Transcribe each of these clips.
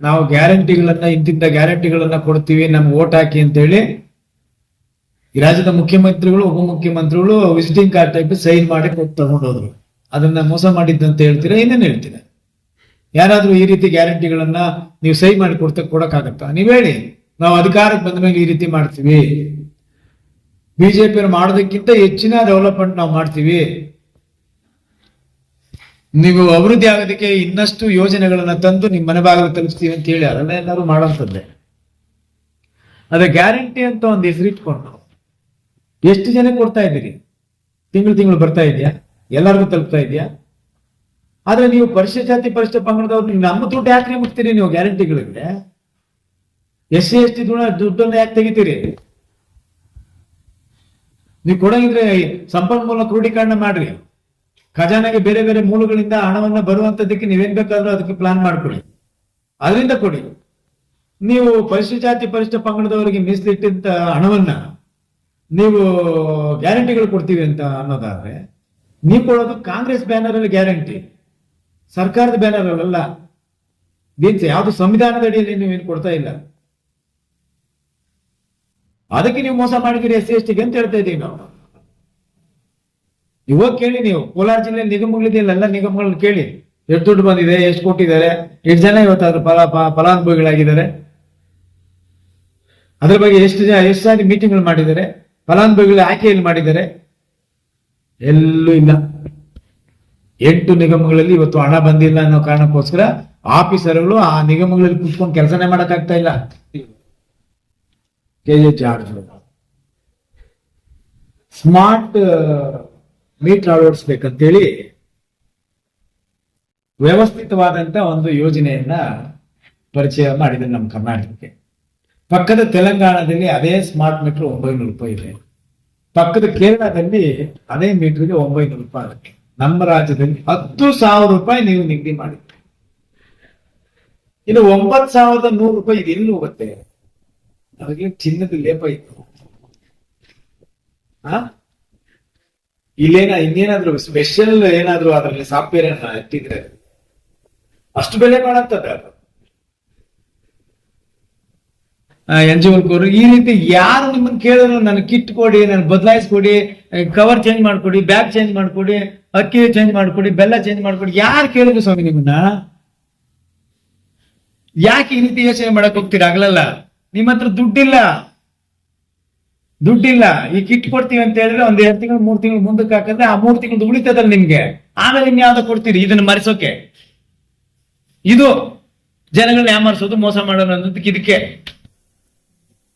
ನಾವು ಗ್ಯಾರಂಟಿಗಳನ್ನ, ಇಂತಿಂತ ಗ್ಯಾರಂಟಿಗಳನ್ನ ಕೊಡ್ತೀವಿ, ನಮ್ಗೆ ಓಟ್ ಹಾಕಿ ಅಂತ ಹೇಳಿ ಈ ರಾಜ್ಯದ ಮುಖ್ಯಮಂತ್ರಿಗಳು, ಉಪಮುಖ್ಯಮಂತ್ರಿಗಳು ವಿಸಿಟಿಂಗ್ ಕಾರ್ಡ್ ಟೈಪ್ ಸೈನ್ ಮಾಡಿ ತಗೊಂಡೋದ್ರು. ಅದನ್ನ ಮೋಸ ಮಾಡಿದ್ದಂತ ಹೇಳ್ತೀರಾ, ಇನ್ನೇನು ಹೇಳ್ತೀರಾ? ಯಾರಾದ್ರೂ ಈ ರೀತಿ ಗ್ಯಾರಂಟಿಗಳನ್ನ ನೀವು ಸಹಿ ಮಾಡಿ ಕೊಡ್ತ, ಕೊಡಕ್ಕಾಗತ್ತಾ? ನೀವ್ ಹೇಳಿ. ನಾವು ಅಧಿಕಾರಕ್ಕೆ ಬಂದ ಮೇಲೆ ಈ ರೀತಿ ಮಾಡ್ತೀವಿ. ಬಿಜೆಪಿ ಮಾಡೋದಕ್ಕಿಂತ ಹೆಚ್ಚಿನ ಡೆವಲಪ್ಮೆಂಟ್ ನಾವು ಮಾಡ್ತೀವಿ. ನೀವು ಅಭಿವೃದ್ಧಿ ಆಗೋದಕ್ಕೆ ಇನ್ನಷ್ಟು ಯೋಜನೆಗಳನ್ನ ತಂದು ನಿಮ್ಮ ಮನೆ ಭಾಗದಲ್ಲಿ ತಲುಪಿಸ್ತೀವಿ ಅಂತ ಹೇಳಿ ಅದನ್ನ ಎಲ್ಲರೂ ಮಾಡೋಂಥದ್ದೇ. ಅದೇ ಗ್ಯಾರಂಟಿ ಅಂತ ಒಂದು ಹೆಸರಿಟ್ಕೊಂಡು ಎಷ್ಟು ಜನ ಕೊಡ್ತಾ ಇದ್ದೀರಿ? ತಿಂಗಳು ತಿಂಗಳು ಬರ್ತಾ ಇದೆಯಾ ಎಲ್ಲರಿಗೂ ತಲುಪ್ತಾ ಇದೆಯಾ ಆದ್ರೆ ನೀವು ಪರಿಷ್ಠ ಜಾತಿ ಪರಿಷ್ಠ ಪಂಗಡದವ್ರು ನಮ್ಮ ದುಡ್ಡು ಯಾಕೆ ಮುಟ್ತೀರಿ ನೀವು ಗ್ಯಾರಂಟಿಗಳಿಗೆ? ಎಸ್ ಸಿ, ಎಸ್ ಟಿ ದುಡ್ಡ ದುಡ್ಡನ್ನು ಯಾಕೆ ತೆಗಿತೀರಿ? ನೀವು ಕೊಡಂಗಿದ್ರೆ ಸಂಪನ್ಮೂಲ ಕ್ರೋಢೀಕರಣ ಮಾಡ್ರಿ. ಖಜಾನೆಗೆ ಬೇರೆ ಬೇರೆ ಮೂಲಗಳಿಂದ ಹಣವನ್ನ ಬರುವಂತದಕ್ಕೆ ನೀವೇನ್ ಬೇಕಾದ್ರೂ ಅದಕ್ಕೆ ಪ್ಲಾನ್ ಮಾಡ್ಕೊಳ್ಳಿ. ಅದರಿಂದ ಕೊಡಿ. ನೀವು ಪರಿಶಿಷ್ಟ ಜಾತಿ ಪರಿಶಿಷ್ಟ ಪಂಗಡದವರಿಗೆ ಮೀಸಲಿಟ್ಟಂತ ಹಣವನ್ನ ನೀವು ಗ್ಯಾರಂಟಿಗಳು ಕೊಡ್ತೀವಿ ಅಂತ ಅನ್ನೋದಾದ್ರೆ, ನೀವು ಕೊಡೋದು ಕಾಂಗ್ರೆಸ್ ಬ್ಯಾನರ್ ಅಲ್ಲಿ ಗ್ಯಾರಂಟಿ. ಸರ್ಕಾರದ ಬ್ಯಾನರ್ ಅಲ್ಲ ಮೀನ್ಸ್ ಯಾವ್ದು ಸಂವಿಧಾನದ ಅಡಿಯಲ್ಲಿ ನೀವೇನು ಕೊಡ್ತಾ ಇಲ್ಲ. ಅದಕ್ಕೆ ನೀವು ಮೋಸ ಮಾಡಿದಿರಿ ಎಸ್ ಸಿ, ಎಸ್ ಟಿಗೆ ಅಂತ ಹೇಳ್ತಾ ಇದ್ದೀವಿ ನಾವು. ಇವಾಗ ಕೇಳಿ ನೀವು, ಕೋಲಾರ ಜಿಲ್ಲೆ ನಿಗಮಗಳಿದೆಯಲ್ಲ ಎಲ್ಲ ನಿಗಮಗಳನ್ನ ಕೇಳಿ. ಎಷ್ಟು ದುಡ್ಡು ಬಂದಿದೆ, ಎಷ್ಟು ಕೊಟ್ಟಿದ್ದಾರೆ, ಎಷ್ಟು ಜನ ಇವತ್ತಾದ್ರೂ ಫಲ ಫಲಾನುಭವಿಗಳಾಗಿದ್ದಾರೆ. ಅದ್ರ ಬಗ್ಗೆ ಎಷ್ಟು ಜನ, ಎಷ್ಟು ಸಾರಿ ಮೀಟಿಂಗ್ಗಳು ಮಾಡಿದ್ದಾರೆ, ಫಲಾನುಭವಿಗಳ ಆಯ್ಕೆಯಲ್ಲಿ ಮಾಡಿದ್ದಾರೆ. ಎಲ್ಲೂ ಇಲ್ಲ. ಎಂಟು ನಿಗಮಗಳಲ್ಲಿ ಇವತ್ತು ಹಣ ಬಂದಿಲ್ಲ ಅನ್ನೋ ಕಾರಣಕ್ಕೋಸ್ಕರ ಆಫೀಸರ್ಗಳು ಆ ನಿಗಮಗಳಲ್ಲಿ ಕುತ್ಕೊಂಡು ಕೆಲಸನೇ ಮಾಡಕ್ಕಾಗ್ತಾ ಇಲ್ಲ. ಕೆ ಚಾರ್ಜ್ ಸ್ಮಾರ್ಟ್ ಮೀಟರ್ ಅಳವಡಿಸ್ಬೇಕಂತೇಳಿ ವ್ಯವಸ್ಥಿತವಾದಂತ ಒಂದು ಯೋಜನೆಯನ್ನ ಪರಿಚಯ ಮಾಡಿದೆ ನಮ್ಮ ಕರ್ನಾಟಕಕ್ಕೆ. ಪಕ್ಕದ ತೆಲಂಗಾಣದಲ್ಲಿ ಅದೇ ಸ್ಮಾರ್ಟ್ ಮೀಟರ್ ಒಂಬೈನೂರು ರೂಪಾಯಿ ಇದೆ. ಪಕ್ಕದ ಕೇರಳದಲ್ಲಿ ಅದೇ ಮೀಟರ್ಗೆ ಒಂಬೈನೂರು ರೂಪಾಯಿ ಆಗುತ್ತೆ. ನಮ್ಮ ರಾಜ್ಯದಲ್ಲಿ ಹತ್ತು ಸಾವಿರ ರೂಪಾಯಿ ನೀವು ನಿಗದಿ ಮಾಡಿ ಇನ್ನು ಒಂಬತ್ತು ಸಾವಿರದ ನೂರು ರೂಪಾಯಿ ಇದು ಎಲ್ಲಿ ಹೋಗುತ್ತೆ. ಅದಕ್ಕೆ ಚಿನ್ನದ ಲೇಪ ಇತ್ತು. ಇಲ್ಲೇನ, ಇನ್ನೇನಾದ್ರು ಸ್ಪೆಷಲ್ ಏನಾದ್ರು ಅದರಲ್ಲಿ ಸಾಫ್ಟ್ವೇರ್ ಅನ್ನ ಇಟ್ಟಿದ್ರೆ ಅಷ್ಟು ಬೆಲೆ ಮಾಡಂತದ ಅದು. ಅವರು ಈ ರೀತಿ ಯಾರು ನಿಮ್ಮನ್ನ ಕೇಳಿದ್ರು ನನ್ನ ಕಿಟ್ ಕೊಡಿ ನನ್ ಬದಲಾಯಿಸ್ಕೊಡಿ ಕವರ್ ಚೇಂಜ್ ಮಾಡ್ಕೊಡಿ ಬ್ಯಾಗ್ ಚೇಂಜ್ ಮಾಡ್ಕೊಡಿ, ಅಕ್ಕಿ ಚೇಂಜ್ ಮಾಡ್ಕೊಡಿ, ಬೆಲ್ಲ ಚೇಂಜ್ ಮಾಡ್ಕೊಡಿ, ಯಾರು ಕೇಳಿದ್ರು ಸ್ವಾಮಿ ನಿಮ್ಮನ್ನ? ಯಾಕೆ ಈ ರೀತಿ ಯೋಚನೆ ಮಾಡಕ್ ಹೋಗ್ತೀರಾ? ಆಗ್ಲಲ್ಲ. ನಿಮ್ಮ ಹತ್ರ ದುಡ್ಡಿಲ್ಲ. ದುಡ್ಡಿಲ್ಲ. ಈ ಕಿಟ್ ಕೊಡ್ತೀವಿ ಅಂತ ಹೇಳಿದ್ರೆ ಒಂದ್ ಎರಡ್ ತಿಂಗಳು, ಮೂರ್ ತಿಂಗಳು ಮುಂದಕ್ಕೆ ಹಾಕಿದ್ರೆ ಆ ಮೂರ್ ತಿಂಗಳು ಉಳಿತದಲ್ಲ ನಿಮ್ಗೆ. ಆಮೇಲೆ ಇನ್ಯಾವ್ದು ಕೊಡ್ತೀರಿ? ಇದನ್ನ ಮರೆಸೋಕೆ. ಇದು ಜನಗಳನ್ನ ಯಾಮರಿಸೋದು ಮೋಸ ಮಾಡೋಣ ಅನ್ನೋದಕ್ಕೆ ಇದಕ್ಕೆ.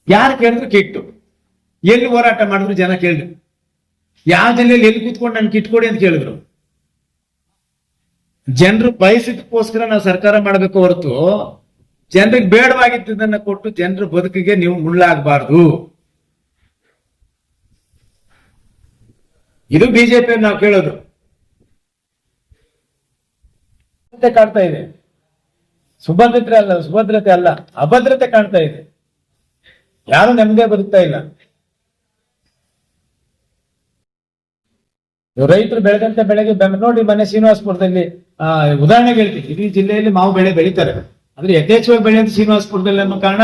ಯಾರು ಕೇಳಿದ್ರು ಕಿಟ್ಟು. ಎಲ್ಲಿ ಹೋರಾಟ ಮಾಡಿದ್ರು ಜನ ಕೇಳಿದ್ರು. ಯಾವ ಜಿಲ್ಲೆಯಲ್ಲಿ ಎಲ್ಲಿ ಕೂತ್ಕೊಂಡು ನನ್ ಕಿಟ್ ಕೊಡಿ ಅಂತ ಕೇಳಿದ್ರು. ಜನರು ಬಯಸಿದಕ್ಕೋಸ್ಕರ ನಾವು ಸರ್ಕಾರ ಮಾಡಬೇಕು ಹೊರತು, ಜನರಿಗೆ ಇದನ್ನ ಕೊಟ್ಟು ಜನರ ಬದುಕಿಗೆ ನೀವು ಮುಳ್ಳಾಗಬಾರ್ದು. ಇದು ಬಿಜೆಪಿ ನಾವು ಕೇಳೋದು. ಕಾಣ್ತಾ ಇದೆ. ಸುಭದ್ರತೆ ಅಲ್ಲ ಸುಭದ್ರತೆ ಅಲ್ಲ, ಅಭದ್ರತೆ ಕಾಣ್ತಾ ಇದೆ. ಯಾರು ನೆಮ್ಮದಿ ಬದುಕ್ತಾ ಇಲ್ಲ. ರೈತರು ಬೆಳೆದಂತೆ ಬೆಳೆಗೆ ನೋಡಿ ಮನೆ ಶ್ರೀನಿವಾಸಪುರದಲ್ಲಿ, ಆ ಉದಾಹರಣೆ ಹೇಳ್ತೀನಿ. ಇಡೀ ಜಿಲ್ಲೆಯಲ್ಲಿ ಮಾವು ಬೆಳೆ ಬೆಳೀತಾರೆ. ಅಂದ್ರೆ ಯಥೇಚ್ಛವಾಗಿ ಬೆಳೆಯಂತ ಶ್ರೀನಿವಾಸಪುರದಲ್ಲಿ ಅನ್ನೋ ಕಾರಣ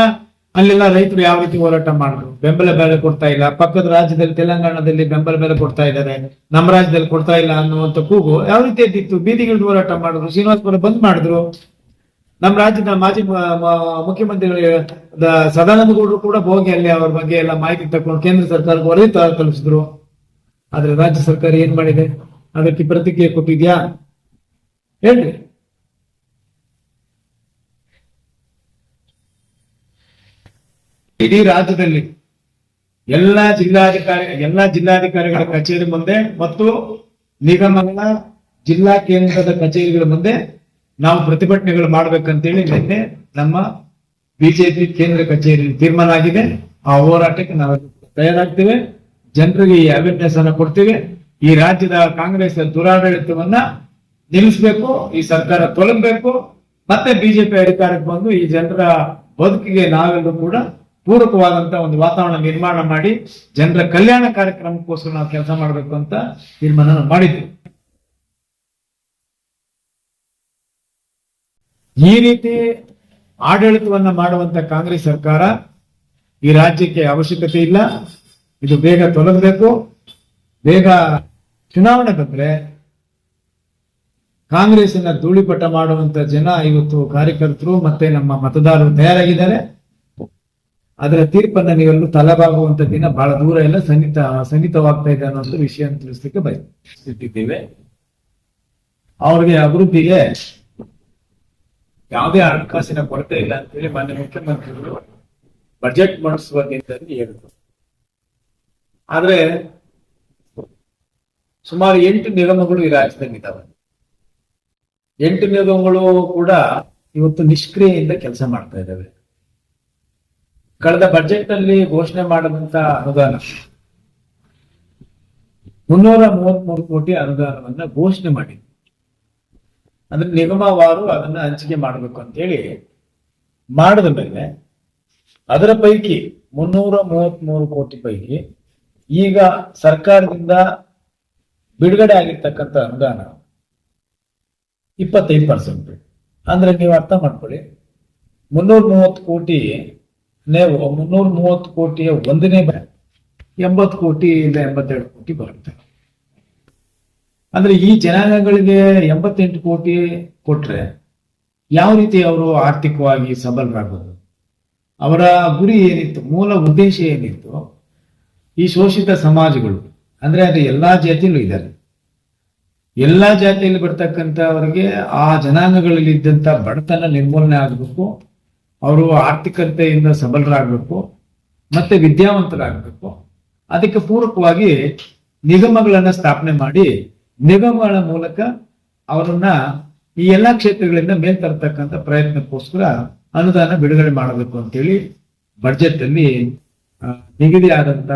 ಅಲ್ಲೆಲ್ಲ ರೈತರು ಯಾವ ರೀತಿ ಹೋರಾಟ ಮಾಡಿದ್ರು? ಬೆಂಬಲ ಬೆಲೆ ಕೊಡ್ತಾ ಇಲ್ಲ. ಪಕ್ಕದ ರಾಜ್ಯದಲ್ಲಿ ತೆಲಂಗಾಣದಲ್ಲಿ ಬೆಂಬಲ ಬೆಲೆ ಕೊಡ್ತಾ ಇದ್ದಾರೆ. ನಮ್ಮ ರಾಜ್ಯದಲ್ಲಿ ಕೊಡ್ತಾ ಇಲ್ಲ ಅನ್ನುವಂತ ಕೂಗು ಯಾವ ರೀತಿ ಇದ್ದಿತ್ತು? ಬೀದಿಗಿಳಿದು ಹೋರಾಟ ಮಾಡಿದ್ರು. ಶ್ರೀನಿವಾಸಪುರ ಬಂದ್ ಮಾಡಿದ್ರು. ನಮ್ಮ ರಾಜ್ಯದ ಮಾಜಿ ಮುಖ್ಯಮಂತ್ರಿಗಳು, ದ- ಸದಾನಂದ ಗೌಡರು ಕೂಡ ಹೋಗಿ ಅಲ್ಲಿ ಅವ್ರ ಬಗ್ಗೆ ಎಲ್ಲ ಮಾಹಿತಿ ತಕೊಂಡು ಕೇಂದ್ರ ಸರ್ಕಾರಕ್ಕೆ ವರದಿ ತಲುಪಿಸಿದ್ರು. ಆದ್ರೆ ರಾಜ್ಯ ಸರ್ಕಾರ ಏನ್ ಮಾಡಿದೆ? ಅದಕ್ಕೆ ಪ್ರತಿಕ್ರಿಯೆ ಕೊಟ್ಟಿದ್ಯಾ? ಹೇಳ್ರಿ. ಇಡೀ ರಾಜ್ಯದಲ್ಲಿ ಎಲ್ಲಾ ಜಿಲ್ಲಾಧಿಕಾರಿ, ಎಲ್ಲಾ ಜಿಲ್ಲಾಧಿಕಾರಿಗಳ ಕಚೇರಿ ಮುಂದೆ ಮತ್ತು ನಿಗಮಗಳ ಜಿಲ್ಲಾ ಕೇಂದ್ರದ ಕಚೇರಿಗಳ ಮುಂದೆ ನಾವು ಪ್ರತಿಭಟನೆಗಳು ಮಾಡ್ಬೇಕಂತೇಳಿ ನಿನ್ನೆ ನಮ್ಮ ಬಿಜೆಪಿ ಕೇಂದ್ರ ಕಚೇರಿ ತೀರ್ಮಾನ ಆಗಿದೆ ಆ ಹೋರಾಟಕ್ಕೆ ನಾವು ತಯಾರಾಗ್ತೇವೆ. ಜನರಿಗೆ ಈ ಅವೇರ್ನೆಸ್ ಅನ್ನ ಕೊಡ್ತೇವೆ. ಈ ರಾಜ್ಯದ ಕಾಂಗ್ರೆಸ್ ದುರಾಡಳಿತವನ್ನ ನಿಲ್ಲಿಸಬೇಕು, ಈ ಸರ್ಕಾರ ತೊಲಗಬೇಕು, ಮತ್ತೆ ಬಿಜೆಪಿ ಅಧಿಕಾರಕ್ಕೆ ಬಂದು ಈ ಜನರ ಬದುಕಿಗೆ ನಾವೆಲ್ಲರೂ ಕೂಡ ಪೂರಕವಾದಂತ ಒಂದು ವಾತಾವರಣ ನಿರ್ಮಾಣ ಮಾಡಿ ಜನರ ಕಲ್ಯಾಣ ಕಾರ್ಯಕ್ರಮಕ್ಕೋಸ್ಕರ ನಾವು ಕೆಲಸ ಮಾಡಬೇಕು ಅಂತ ತೀರ್ಮಾನ ಮಾಡಿದ್ವಿ. ಈ ರೀತಿ ಆಡಳಿತವನ್ನ ಮಾಡುವಂತ ಕಾಂಗ್ರೆಸ್ ಸರ್ಕಾರ ಈ ರಾಜ್ಯಕ್ಕೆ ಅವಶ್ಯಕತೆ ಇಲ್ಲ. ಇದು ಬೇಗ ತೊಲಗಬೇಕು. ಬೇಗ ಚುನಾವಣೆ ಬಂದ್ರೆ ಕಾಂಗ್ರೆಸ್ನ ಧೂಳಿಪಟ ಮಾಡುವಂತ ಜನ ಇವತ್ತು ಕಾರ್ಯಕರ್ತರು ಮತ್ತೆ ನಮ್ಮ ಮತದಾರರು ತಯಾರಾಗಿದ್ದಾರೆ. ಅದರ ತೀರ್ಪನ್ನ ನೀವೆಲ್ಲೂ ತಲೆಬಾಗುವಂತ ದಿನ ಬಹಳ ದೂರ ಎಲ್ಲ ಸನ್ನಿತ, ಸನ್ನಿತವಾಗ್ತಾ ಇದೆ ಅನ್ನೋ ವಿಷಯ ತಿಳಿಸ್ಲಿಕ್ಕೆ ಬಯಸಿದ್ದೇವೆ ಅವ್ರಿಗೆ ಅಭಿವೃದ್ಧಿಗೆ ಯಾವುದೇ ಹಣಕಾಸಿನ ಕೊರತೆ ಇಲ್ಲ ಅಂತೇಳಿ ಮಾನ್ಯ ಮುಖ್ಯಮಂತ್ರಿಗಳು ಬಜೆಟ್ ಮಂಡಿಸುವ ದಿನದಲ್ಲಿ ಹೇಳಿದ್ರು. ಆದ್ರೆ ಸುಮಾರು ಎಂಟು ನಿಗಮಗಳು ಈ ರಾಜ್ಯದಲ್ಲಿ ಇದಾವೆ. ಎಂಟು ನಿಗಮಗಳು ಕೂಡ ಇವತ್ತು ನಿಷ್ಕ್ರಿಯೆಯಿಂದ ಕೆಲಸ ಮಾಡ್ತಾ ಇದ್ದಾವೆ ಕಳೆದ ಬಜೆಟ್ ಅಲ್ಲಿ ಘೋಷಣೆ ಮಾಡಿದಂತ ಅನುದಾನ. ಮುನ್ನೂರ ಮೂವತ್ಮೂರು ಕೋಟಿ ಅನುದಾನವನ್ನ ಘೋಷಣೆ ಮಾಡಿ ಅಂದ್ರೆ ನಿಗಮವಾರು ಅದನ್ನ ಹಂಚಿಕೆ ಮಾಡಬೇಕು ಅಂತ ಹೇಳಿ ಮಾಡಿದ ಮೇಲೆ ಅದರ ಪೈಕಿ ಮುನ್ನೂರ ಮೂವತ್ಮೂರು ಕೋಟಿ ಪೈಕಿ ಈಗ ಸರ್ಕಾರದಿಂದ ಬಿಡುಗಡೆ ಆಗಿರ್ತಕ್ಕಂಥ ಅನುದಾನ ಇಪ್ಪತ್ತೈದು ಪರ್ಸೆಂಟ್. ಅಂದ್ರೆ ನೀವು ಅರ್ಥ ಮಾಡ್ಕೊಳ್ಳಿ, ಮುನ್ನೂರ ಮೂವತ್ತು ಕೋಟಿ ನೀವು ಮುನ್ನೂರ ಮೂವತ್ತು ಕೋಟಿಯ ಒಂದನೇ ಬ್ಯಾಂಕ್. ಎಂಬತ್ತು ಕೋಟಿ ಇಲ್ಲ ಎಂಬತ್ತೆರಡು ಕೋಟಿ ಬರುತ್ತೆ. ಅಂದ್ರೆ ಈ ಜನಾಂಗಗಳಿಗೆ ಎಂಬತ್ತೆಂಟು ಕೋಟಿ ಕೊಟ್ರೆ ಯಾವ ರೀತಿ ಅವರು ಆರ್ಥಿಕವಾಗಿ ಸಬಲರಾಗೋದು? ಅವರ ಗುರಿ ಏನಿತ್ತು, ಮೂಲ ಉದ್ದೇಶ ಏನಿತ್ತು? ಈ ಶೋಷಿತ ಸಮಾಜಗಳು, ಅಂದ್ರೆ ಅದು ಎಲ್ಲಾ ಜಾತಿಯಲ್ಲೂ ಇದ್ದಾರೆ ಎಲ್ಲಾ ಜಾತಿಯಲ್ಲಿ ಬರ್ತಕ್ಕಂಥವ್ರಿಗೆ ಆ ಜನಾಂಗಗಳಲ್ಲಿ ಇದ್ದಂತ ಬಡತನ ನಿರ್ಮೂಲನೆ ಆಗಬೇಕು. ಅವರು ಆರ್ಥಿಕತೆಯಿಂದ ಸಬಲರಾಗಬೇಕು ಮತ್ತೆ ವಿದ್ಯಾವಂತರಾಗಬೇಕು. ಅದಕ್ಕೆ ಪೂರಕವಾಗಿ ನಿಗಮಗಳನ್ನ ಸ್ಥಾಪನೆ ಮಾಡಿ ನಿಗಮಗಳ ಮೂಲಕ ಅವರನ್ನ ಈ ಎಲ್ಲಾ ಕ್ಷೇತ್ರಗಳಿಂದ ಮೇಲ್ತರತಕ್ಕಂಥ ಪ್ರಯತ್ನಕ್ಕೋಸ್ಕರ ಅನುದಾನ ಬಿಡುಗಡೆ ಮಾಡಬೇಕು ಅಂತೇಳಿ ಬಡ್ಜೆಟ್ ಅಲ್ಲಿ ಆ, ಆದಂತ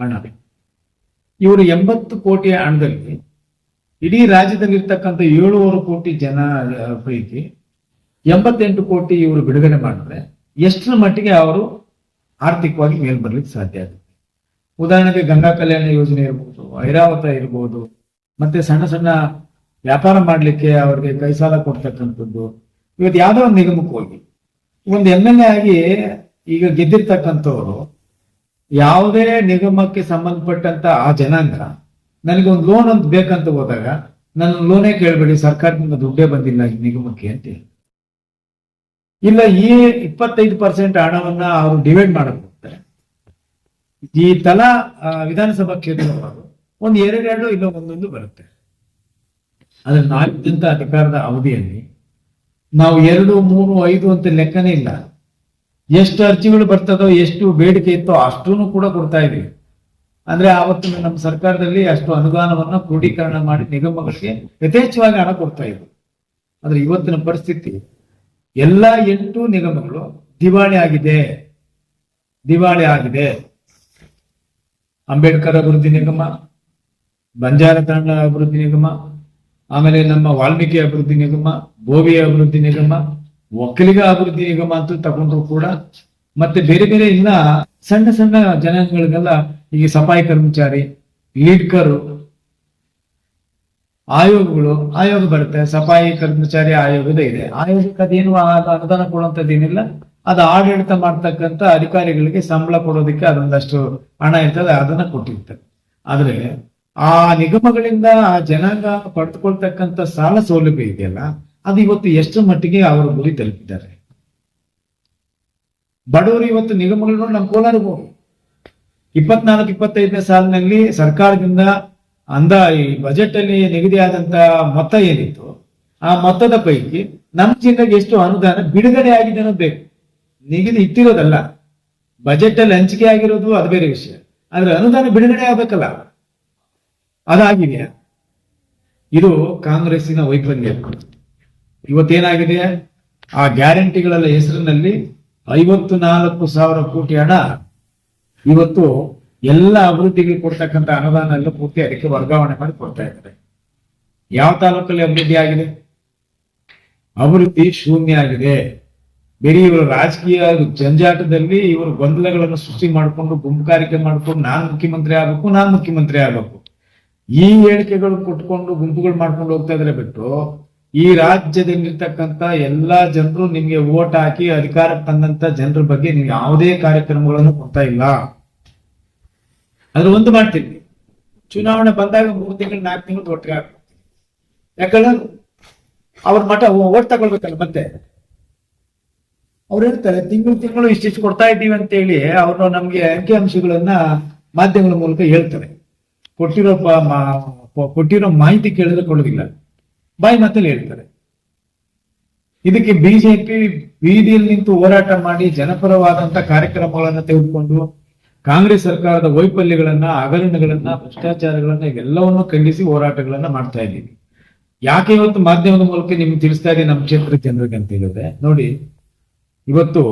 ಹಣ. ಇವರು ಎಂಬತ್ತು ಕೋಟಿ ಹಣದಲ್ಲಿ ಇಡೀ ರಾಜ್ಯದಲ್ಲಿ ಇರ್ತಕ್ಕಂಥ ಏಳುವರೆ ಕೋಟಿ ಜನ ಪೈಕಿ ಎಂಬತ್ತೆಂಟು ಕೋಟಿ ಇವರು ಬಿಡುಗಡೆ ಮಾಡಿದ್ರೆ ಎಷ್ಟರ ಮಟ್ಟಿಗೆ ಅವರು ಆರ್ಥಿಕವಾಗಿ ಮೇಲ್ ಬರ್ಲಿಕ್ಕೆ ಸಾಧ್ಯ ಆಗುತ್ತೆ ಉದಾಹರಣೆಗೆ ಗಂಗಾ ಕಲ್ಯಾಣ ಯೋಜನೆ ಇರ್ಬೋದು, ಐರಾವತ ಇರ್ಬೋದು, ಮತ್ತೆ ಸಣ್ಣ ಸಣ್ಣ ವ್ಯಾಪಾರ ಮಾಡಲಿಕ್ಕೆ ಅವ್ರಿಗೆ ಕೈ ಸಾಲ ಕೊಡ್ತಕ್ಕಂಥದ್ದು ಇವತ್ತು ಯಾವುದೋ ಒಂದು ನಿಗಮಕ್ಕೆ ಹೋಗಿ, ಒಂದು ಎಂ ಎಲ್ ಎ ಆಗಿ ಈಗ ಗೆದ್ದಿರ್ತಕ್ಕಂಥವ್ರು ಯಾವುದೇ ನಿಗಮಕ್ಕೆ ಸಂಬಂಧಪಟ್ಟಂತ ಆ ಜನಾಂಗ ನನಗೊಂದು ಲೋನ್ ಅಂತ ಬೇಕಂತ ಹೋದಾಗ ನನ್ನ ಲೋನೇ ಕೇಳಬೇಡಿ, ಸರ್ಕಾರದಿಂದ ದುಡ್ಡೇ ಬಂದಿಲ್ಲ ಈ ನಿಗಮಕ್ಕೆ ಅಂತ ಹೇಳಿ. ಇಲ್ಲ, ಈ ಇಪ್ಪತ್ತೈದು ಪರ್ಸೆಂಟ್ ಹಣವನ್ನ ಅವರು ಡಿವೈಡ್ ಮಾಡಕ್ ಈ ತಲಾ ವಿಧಾನಸಭಾ ಕ್ಷೇತ್ರಗಳು ಒಂದು ಎರಡೆರಡು ಇಲ್ಲ ಒಂದೊಂದು ಬರುತ್ತೆ. ಆದ್ರೆ ನಾವಿದ್ದಂತ ಅಧಿಕಾರದ ಅವಧಿಯಲ್ಲಿ ನಾವು ಎರಡು, ಮೂರು, ಐದು ಅಂತ ಲೆಕ್ಕನೇ ಇಲ್ಲ. ಎಷ್ಟು ಅರ್ಜಿಗಳು ಬರ್ತದೋ, ಎಷ್ಟು ಬೇಡಿಕೆ ಇತ್ತೋ ಅಷ್ಟೂ ಕೂಡ ಕೊಡ್ತಾ ಇದೀವಿ ಅಂದ್ರೆ ಆವತ್ತು ನಮ್ಮ ಸರ್ಕಾರದಲ್ಲಿ ಅಷ್ಟು ಅನುದಾನವನ್ನ ಕ್ರೋಢೀಕರಣ ಮಾಡಿ ನಿಗಮಗಳಿಗೆ ಯಥೇಚ್ಛವಾಗಿ ಹಣ ಕೊಡ್ತಾ ಇದ್ರು ಆದ್ರೆ ಇವತ್ತಿನ ಪರಿಸ್ಥಿತಿ ಎಲ್ಲಾ ಎಂಟು ನಿಗಮಗಳು ದಿವಾಳಿ ಆಗಿದೆ. ದಿವಾಳಿ ಆಗಿದೆ. ಅಂಬೇಡ್ಕರ್ ಅಭಿವೃದ್ಧಿ ನಿಗಮ, ಬಂಜಾರ ತಾಂಡ ಅಭಿವೃದ್ಧಿ ನಿಗಮ, ಆಮೇಲೆ ನಮ್ಮ ವಾಲ್ಮೀಕಿ ಅಭಿವೃದ್ಧಿ ನಿಗಮ, ಬೋವಿ ಅಭಿವೃದ್ಧಿ ನಿಗಮ, ಒಕ್ಕಲಿಗ ಅಭಿವೃದ್ಧಿ ನಿಗಮ ಅಂತ ತಗೊಂಡ್ರು ಕೂಡ. ಮತ್ತೆ ಬೇರೆ ಬೇರೆ ಇನ್ನ ಸಣ್ಣ ಸಣ್ಣ ಜನಾಂಗಗಳಿಗೆಲ್ಲ ಈಗ ಸಫಾಯಿ ಕರ್ಮಚಾರಿ, ಲೀಡ್ಕರು ಆಯೋಗಗಳು, ಆಯೋಗ ಬರುತ್ತೆ, ಸಫಾಯಿ ಕರ್ಮಚಾರಿ ಆಯೋಗದ ಇದೆ ಆಯೋಗಕ್ಕೆ ಅದೇನು ಅನುದಾನ ಅನುದಾನ ಕೊಡುವಂತದ್ದೇನಿಲ್ಲ ಅದು ಆಡಳಿತ ಮಾಡ್ತಕ್ಕಂಥ ಅಧಿಕಾರಿಗಳಿಗೆ ಸಂಬಳ ಕೊಡೋದಕ್ಕೆ ಅದೊಂದಷ್ಟು ಹಣ ಇರ್ತದೆ, ಅದನ್ನ ಕೊಟ್ಟಿರ್ತಾರೆ ಆದ್ರೆ ಆ ನಿಗಮಗಳಿಂದ ಆ ಜನಾಂಗ ಪಡೆದುಕೊಳ್ತಕ್ಕಂಥ ಸಾಲ ಸೌಲಭ್ಯ ಇದೆಯಲ್ಲ, ಅದು ಇವತ್ತು ಎಷ್ಟು ಮಟ್ಟಿಗೆ ಅವರ ಗುರಿ ತಲುಪಿದ್ದಾರೆ? ಬಡವರು ಇವತ್ತು ನಿಗಮಗಳು ನೋಡಿ ನಮ್ಮ ಕೋಲಾರಿಗೆ ಹೋಗಿ. ಇಪ್ಪತ್ನಾಲ್ಕು, ಇಪ್ಪತ್ತೈದನೇ ಸಾಲಿನಲ್ಲಿ ಸರ್ಕಾರದಿಂದ ಅಂದ ಈ ಬಜೆಟ್ ಅಲ್ಲಿ ನಿಗದಿಯಾದಂತ ಮೊತ್ತ ಏನಿತ್ತು, ಆ ಮೊತ್ತದ ಪೈಕಿ ನಮ್ಮ ಜಿಲ್ಲೆಗೆ ಎಷ್ಟು ಅನುದಾನ ಬಿಡುಗಡೆ ಆಗಿದೆ ಅನ್ನೋದು ಬೇಕು. ನಿಗದಿ ಇಟ್ಟಿರೋದಲ್ಲ ಬಜೆಟ್ ಅಲ್ಲಿ ಹಂಚಿಕೆ ಆಗಿರೋದು ಅದು ಬೇರೆ ವಿಷಯ. ಆದ್ರೆ ಅನುದಾನ ಬಿಡುಗಡೆ ಆಗ್ಬೇಕಲ್ಲ. ಅದಾಗಿದೆಯಾ ಇದು ಕಾಂಗ್ರೆಸ್ಸಿನ ವೈಫಲ್ಯ. ಇವತ್ತೇನಾಗಿದೆ? ಆ ಗ್ಯಾರಂಟಿಗಳ ಹೆಸರಿನಲ್ಲಿ ಐವತ್ತು ನಾಲ್ಕು ಸಾವಿರ ಕೋಟಿ ಹಣ. ಇವತ್ತು ಎಲ್ಲ ಅಭಿವೃದ್ಧಿಗೆ ಕೊಡ್ತಕ್ಕಂಥ ಅನುದಾನ ಎಲ್ಲ ಪೂರ್ತಿ ಅದಕ್ಕೆ ವರ್ಗಾವಣೆ ಮಾಡಿ ಕೊಡ್ತಾ ಇದ್ದಾರೆ. ಯಾವ ತಾಲೂಕಲ್ಲಿ ಅಭಿವೃದ್ಧಿ ಆಗಿದೆ? ಅಭಿವೃದ್ಧಿ ಶೂನ್ಯ ಆಗಿದೆ. ಬೇರೆ ಇವರು ರಾಜಕೀಯ ಜಂಜಾಟದಲ್ಲಿ ಇವರು ಗೊಂದಲಗಳನ್ನು ಸೃಷ್ಟಿ ಮಾಡಿಕೊಂಡು ಗುಂಪುಗಾರಿಕೆ ಮಾಡ್ಕೊಂಡು ನಾನ್ ಮುಖ್ಯಮಂತ್ರಿ ಆಗ್ಬೇಕು, ನಾನ್ ಮುಖ್ಯಮಂತ್ರಿ ಆಗ್ಬೇಕು. ಈ ಹೇಳಿಕೆಗಳು ಕೊಟ್ಕೊಂಡು ಗುಂಪುಗಳು ಮಾಡ್ಕೊಂಡು ಹೋಗ್ತಾ ಇದ್ರೆ ಬಿಟ್ಟು ಈ ರಾಜ್ಯದಲ್ಲಿರ್ತಕ್ಕಂಥ ಎಲ್ಲಾ ಜನರು ನಿಮ್ಗೆ ಓಟ್ ಹಾಕಿ ಅಧಿಕಾರಕ್ಕೆ ತಂದಂತ ಜನರ ಬಗ್ಗೆ ನೀವು ಯಾವುದೇ ಕಾರ್ಯಕ್ರಮಗಳನ್ನು ಕೊಡ್ತಾ ಇಲ್ಲ. ಅದ್ರ ಒಂದು ಮಾಡ್ತೀನಿ ಚುನಾವಣೆ ಬಂದಾಗ ಮೂರು ತಿಂಗಳು, ನಾಲ್ಕು ತಿಂಗಳು ಒಟ್ಟಿಗೆ ಯಾಕಂದ್ರೆ ಅವ್ರ ಮಠ ಓಟ್ ತಗೊಳ್ಬೇಕಲ್ಲ ಮತ್ತೆ. ಅವ್ರು ಹೇಳ್ತಾರೆ, ತಿಂಗಳು ತಿಂಗಳು ಇಷ್ಟಿಷ್ಟು ಕೊಡ್ತಾ ಇದ್ದೀವಿ ಅಂತ ಹೇಳಿ ಅವರು ನಮ್ಗೆ ಅಂಕಿ ಅಂಶಗಳನ್ನ ಮಾಧ್ಯಮಗಳ ಮೂಲಕ ಹೇಳ್ತಾರೆ. ಕೊಟ್ಟಿರೋ ಕೊಟ್ಟಿರೋ ಮಾಹಿತಿ ಕೇಳಿದ್ರೆ ಕೊಡೋದಿಲ್ಲ ಬಾಯಿ ಮಾತಲ್ಲಿ ಹೇಳ್ತಾರೆ. ಇದಕ್ಕೆ ಬಿಜೆಪಿ ಬೀದಿಯಲ್ಲಿ ನಿಂತು ಹೋರಾಟ ಮಾಡಿ ಜನಪರವಾದಂತ ಕಾರ್ಯಕ್ರಮಗಳನ್ನ ತೆಗೆದುಕೊಂಡು ಕಾಂಗ್ರೆಸ್ ಸರ್ಕಾರದ ವೈಫಲ್ಯಗಳನ್ನ, ಹಗರಣಗಳನ್ನ, ಭ್ರಷ್ಟಾಚಾರಗಳನ್ನ ಎಲ್ಲವನ್ನೂ ಖಂಡಿಸಿ ಹೋರಾಟಗಳನ್ನ ಮಾಡ್ತಾ ಇದ್ದೀವಿ. ಯಾಕೆ ಇವತ್ತು ಮಾಧ್ಯಮದ ಮೂಲಕ ನಿಮ್ಗೆ ತಿಳಿಸ್ತಾ ಇದೆ ನಮ್ಮ ಕ್ಷೇತ್ರ ಜನರಿಗೆ ಅಂತ ಹೇಳಿದ್ರೆ, ನೋಡಿ, ಇವತ್ತು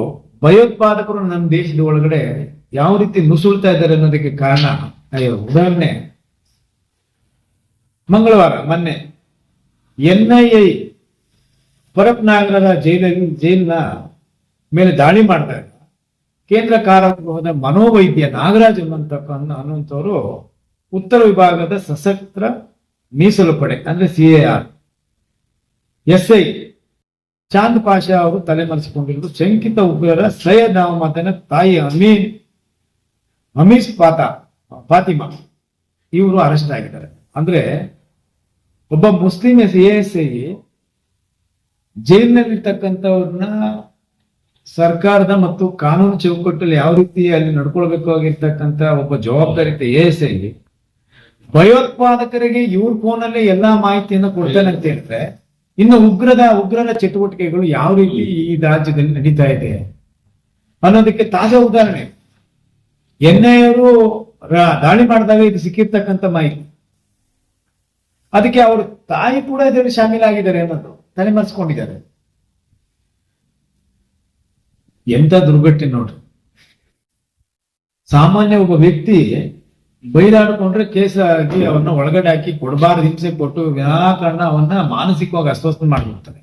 ಭಯೋತ್ಪಾದಕರು ನಮ್ಮ ದೇಶದ ಒಳಗಡೆ ಯಾವ ರೀತಿ ನುಸುಳ್ತಾ ಇದ್ದಾರೆ ಅನ್ನೋದಕ್ಕೆ ಕಾರಣ, ಅಯ್ಯೋ, ಉದಾಹರಣೆ, ಮಂಗಳವಾರ ಮೊನ್ನೆ ಎನ್ ಐ ಐ ಪರಪ್ನಾಗರದ ಜೈಲ ಜೈಲಿನ ಮೇಲೆ ದಾಳಿ ಮಾಡಿದಾಗ ಕೇಂದ್ರ ಕಾರಾಗೃಹದ ಮನೋವೈದ್ಯ ನಾಗರಾಜ್ ಅನ್ನುವಂತಕ್ಕ ಅನ್ನುವಂಥವ್ರು ಉತ್ತರ ವಿಭಾಗದ ಸಶಸ್ತ್ರ ಮೀಸಲು ಪಡೆ, ಅಂದ್ರೆ C R S I Chand Pasha ಅವರು ತಲೆಮರೆಸಿಕೊಂಡಿರುವುದು ಶಂಕಿತ ಉಗ್ರರ ಸೈಯದ್ ಅಹಮದನ ತಾಯಿ ಅಮೀನ್, ಅಮೀಸ್ ಪಾತಾ, ಫಾತಿಮಾ, ಇವರು ಅರೆಸ್ಟ್ ಆಗಿದ್ದಾರೆ. ಅಂದ್ರೆ ಒಬ್ಬ Muslim S A S I ಜೈಲಿನಲ್ಲಿರ್ತಕ್ಕಂಥವ್ರನ್ನ ಸರ್ಕಾರದ ಮತ್ತು ಕಾನೂನು ಚೌಕಟ್ಟಲ್ಲಿ ಯಾವ ರೀತಿ ಅಲ್ಲಿ ನಡ್ಕೊಳ್ಬೇಕಾಗಿರ್ತಕ್ಕಂಥ ಒಬ್ಬ ಜವಾಬ್ದಾರಿ ಎ ಎಸ್ ಐ ಭಯೋತ್ಪಾದಕರಿಗೆ ಇವ್ರ ಫೋನಲ್ಲಿ ಎಲ್ಲಾ ಮಾಹಿತಿಯನ್ನು ಕೊಡ್ತಾನೆ ಅಂತ ಹೇಳಿದ್ರೆ, ಇನ್ನು ಉಗ್ರದ, ಉಗ್ರರ ಚಟುವಟಿಕೆಗಳು ಯಾವ ರೀತಿ ಈ ರಾಜ್ಯದಲ್ಲಿ ನಡೀತಾ ಇದೆ? ಅನ್ನೋದಕ್ಕೆ ತಾಜಾ ಉದಾಹರಣೆ. ಎನ್ ಐ ಅವರು ದಾಳಿ ಮಾಡಿದಾಗ ಇದು ಸಿಕ್ಕಿರ್ತಕ್ಕಂಥ ಮಾಹಿತಿ. ಅದಕ್ಕೆ ಅವ್ರ ತಾಯಿ ಕೂಡ ಇದರಲ್ಲಿ ಶಾಮೀಲಾಗಿದ್ದಾರೆ ಅನ್ನೋದು ತಲೆಮರೆಸ್ಕೊಂಡಿದ್ದಾರೆ. ಎಂತ ದುರ್ಘಟನೆ ನೋಡ್ರಿ. ಸಾಮಾನ್ಯ ಒಬ್ಬ ವ್ಯಕ್ತಿ ಬೈದಾಡ್ಕೊಂಡ್ರೆ ಕೇಸ್ ಆಗಿ ಅವನ್ನ ಒಳಗಡೆ ಹಾಕಿ ಕೊಡಬಾರ್ದು, ಹಿಂಸೆ ಕೊಟ್ಟು ವಿನಾಕಾರಣ ಅವನ್ನ ಮಾನಸಿಕವಾಗಿ ಅಸ್ವಸ್ಥ ಮಾಡಿಬಿಡ್ತಾರೆ.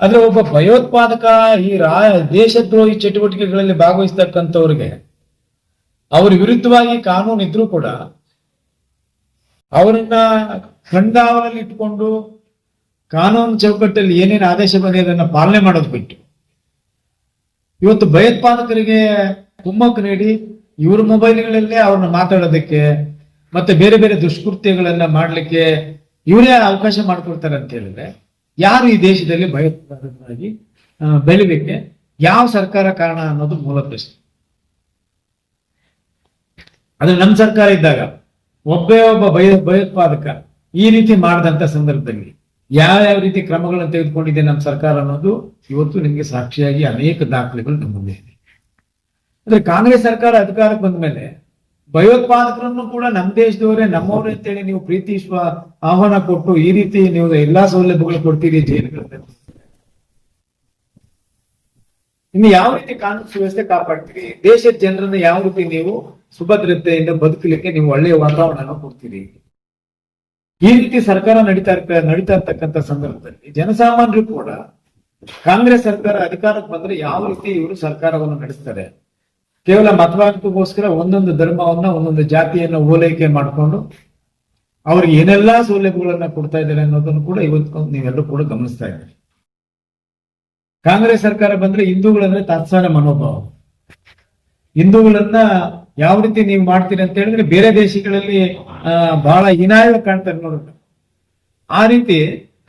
ಆದ್ರೆ ಒಬ್ಬ ಭಯೋತ್ಪಾದಕ ಈ ರಾ, ದೇಶದ್ರೋಹಿ ಚಟುವಟಿಕೆಗಳಲ್ಲಿ ಭಾಗವಹಿಸ್ತಕ್ಕಂಥವ್ರಿಗೆ ಅವ್ರ ವಿರುದ್ಧವಾಗಿ ಕಾನೂನು ಇದ್ರೂ ಕೂಡ ಅವರನ್ನ ಕಣ್ಗಾವಲಲ್ಲಿ ಇಟ್ಕೊಂಡು ಕಾನೂನು ಚೌಕಟ್ಟಲ್ಲಿ ಏನೇನು ಆದೇಶ ಬಂದಿದೆ ಅದನ್ನ ಪಾಲನೆ ಮಾಡೋದು ಬಿಟ್ಟು ಇವತ್ತು ಭಯೋತ್ಪಾದಕರಿಗೆ ಕುಮ್ಮಕ್ಕು ನೀಡಿ ಇವ್ರ ಮೊಬೈಲ್ಗಳಲ್ಲೇ ಅವ್ರನ್ನ ಮಾತಾಡೋದಕ್ಕೆ ಮತ್ತೆ ಬೇರೆ ಬೇರೆ ದುಷ್ಕೃತ್ಯಗಳನ್ನ ಮಾಡ್ಲಿಕ್ಕೆ ಇವರೇ ಅವಕಾಶ ಮಾಡ್ಕೊಡ್ತಾರೆ ಅಂತ ಹೇಳಿದ್ರೆ ಯಾರು ಈ ದೇಶದಲ್ಲಿ ಭಯೋತ್ಪಾದಕರಾಗಿ ಆ, ಬೆಳಿಲಿಕ್ಕೆ ಯಾವ ಸರ್ಕಾರ ಕಾರಣ ಅನ್ನೋದು ಮೂಲ ಪ್ರಶ್ನೆ. ಅದು ನಮ್ಮ ಸರ್ಕಾರ ಇದ್ದಾಗ ಒಬ್ಬೇ ಒಬ್ಬ ಭಯ ಭಯೋತ್ಪಾದಕ ಈ ರೀತಿ ಮಾಡದಂತ ಸಂದರ್ಭದಲ್ಲಿ ಯಾವ ಯಾವ ರೀತಿ ಕ್ರಮಗಳನ್ನು ತೆಗೆದುಕೊಂಡಿದೆ ನಮ್ಮ ಸರ್ಕಾರ ಅನ್ನೋದು ಇವತ್ತು ನಿಮಗೆ ಸಾಕ್ಷಿಯಾಗಿ ಅನೇಕ ದಾಖಲೆಗಳು ನಮ್ಮ ಮುಂದೆ ಇದೆ. ಅಂದ್ರೆ ಕಾಂಗ್ರೆಸ್ ಸರ್ಕಾರ ಅಧಿಕಾರಕ್ಕೆ ಬಂದ ಮೇಲೆ ಭಯೋತ್ಪಾದಕರನ್ನು ಕೂಡ ನಮ್ಮ ದೇಶದವರೇ ನಮ್ಮವರೇ ಅಂತೇಳಿ ನೀವು ಪ್ರೀತಿಸುವ ಆಹ್ವಾನ ಕೊಟ್ಟು ಈ ರೀತಿ ನೀವು ಎಲ್ಲಾ ಸೌಲಭ್ಯಗಳು ಕೊಡ್ತೀರಿ ಇನ್ನು ಯಾವ ರೀತಿ ಕಾನೂನು ಸುವ್ಯವಸ್ಥೆ ಕಾಪಾಡ್ತೀರಿ? ದೇಶದ ಜನರನ್ನ ಯಾವ ರೀತಿ ನೀವು ಸುಭದ್ರತೆಯಿಂದ ಬದುಕಲಿಕ್ಕೆ ನೀವು ಒಳ್ಳೆಯ ವಾತಾವರಣ ಕೊಡ್ತೀರಿ? ಈ ರೀತಿ ಸರ್ಕಾರ ನಡೀತಾ ಇರ್ತ, ನಡೀತಾ ಇರ್ತಕ್ಕಂಥ ಸಂದರ್ಭದಲ್ಲಿ ಜನಸಾಮಾನ್ಯರು ಕೂಡ ಕಾಂಗ್ರೆಸ್ ಸರ್ಕಾರ ಅಧಿಕಾರಕ್ಕೆ ಬಂದ್ರೆ ಯಾವ ರೀತಿ ಇವರು ಸರ್ಕಾರವನ್ನು ನಡೆಸ್ತಾರೆ? ಕೇವಲ ಮತದಾನಕ್ಕೋಸ್ಕರ ಒಂದೊಂದು ಧರ್ಮವನ್ನ, ಒಂದೊಂದು ಜಾತಿಯನ್ನ ಓಲೈಕೆ ಮಾಡಿಕೊಂಡು ಅವ್ರಿಗೆ ಏನೆಲ್ಲಾ ಸೌಲಭ್ಯಗಳನ್ನ ಕೊಡ್ತಾ ಇದ್ದಾರೆ ಅನ್ನೋದನ್ನು ಕೂಡ ಇವತ್ತು ನೀವೆಲ್ಲರೂ ಕೂಡ ಗಮನಿಸ್ತಾ ಇದ್ದೀರಿ. ಕಾಂಗ್ರೆಸ್ ಸರ್ಕಾರ ಬಂದ್ರೆ ಹಿಂದೂಗಳಂದ್ರೆ ತಾತ್ಸಾರ ಮನೋಭಾವ. ಹಿಂದೂಗಳನ್ನ ಯಾವ ರೀತಿ ನೀವು ಮಾಡ್ತೀರಿ ಅಂತ ಹೇಳಿದ್ರೆ ಬೇರೆ ದೇಶಗಳಲ್ಲಿ ಬಹಳ ಹೀನಾಯ ಕಾಣ್ತಾರೆ ನೋಡ್ರಿ. ಆ ರೀತಿ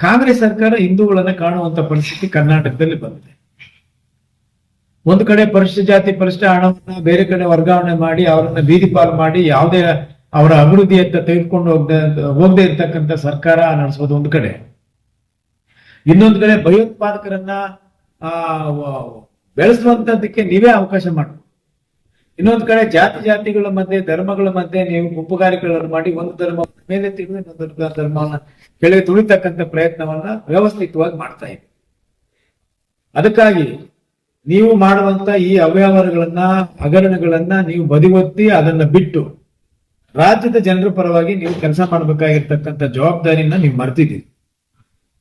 ಕಾಂಗ್ರೆಸ್ ಸರ್ಕಾರ ಹಿಂದೂಗಳನ್ನ ಕಾಣುವಂತ ಪರಿಸ್ಥಿತಿ ಕರ್ನಾಟಕದಲ್ಲಿ ಬಂದಿದೆ. ಒಂದು ಕಡೆ ಪರಿಶಿಷ್ಟ ಜಾತಿ, ಪರಿಶಿಷ್ಟ ಹಣವನ್ನ ಬೇರೆ ಕಡೆ ವರ್ಗಾವಣೆ ಮಾಡಿ ಅವರನ್ನ ಬೀದಿ ಪಾಲು ಮಾಡಿ ಯಾವುದೇ ಅವರ ಅಭಿವೃದ್ಧಿಯತ್ತ ತೆಗೆದುಕೊಂಡು ಹೋಗದೆ ಹೋಗದೆ ಇರ್ತಕ್ಕಂತ ಸರ್ಕಾರ ನಡೆಸೋದು ಒಂದು ಕಡೆ. ಇನ್ನೊಂದು ಕಡೆ ಭಯೋತ್ಪಾದಕರನ್ನ, ಆ ಬೆಳೆಸುವಂತದಕ್ಕೆ ನೀವೇ ಅವಕಾಶ ಮಾಡಿ ಇನ್ನೊಂದು ಕಡೆ ಜಾತಿ ಜಾತಿಗಳ ಮಧ್ಯೆ, ಧರ್ಮಗಳ ಮಧ್ಯೆ ನೀವು ಗುಂಪುಗಾರಿಕೆಗಳನ್ನು ಮಾಡಿ, ಒಂದು ಧರ್ಮ ಮೇಲೆ ತಿಳಿದು ಇನ್ನೊಂದು ಧರ್ಮವನ್ನ ಕೆಳಗೆ ತುಳಿತಕ್ಕಂಥ ಪ್ರಯತ್ನವನ್ನ ವ್ಯವಸ್ಥಿತವಾಗಿ ಮಾಡ್ತಾ ಇದೆ. ಅದಕ್ಕಾಗಿ ನೀವು ಮಾಡುವಂತ ಈ ಅವ್ಯವಹಾರಗಳನ್ನ, ಹಗರಣಗಳನ್ನ ನೀವು ಬದಿಗೊತ್ತಿ ಅದನ್ನ ಬಿಟ್ಟು ರಾಜ್ಯದ ಜನರ ಪರವಾಗಿ ನೀವು ಕೆಲಸ ಮಾಡಬೇಕಾಗಿರ್ತಕ್ಕಂಥ ಜವಾಬ್ದಾರಿಯನ್ನ ನೀವು ಮರ್ತಿದ್ದೀರಿ.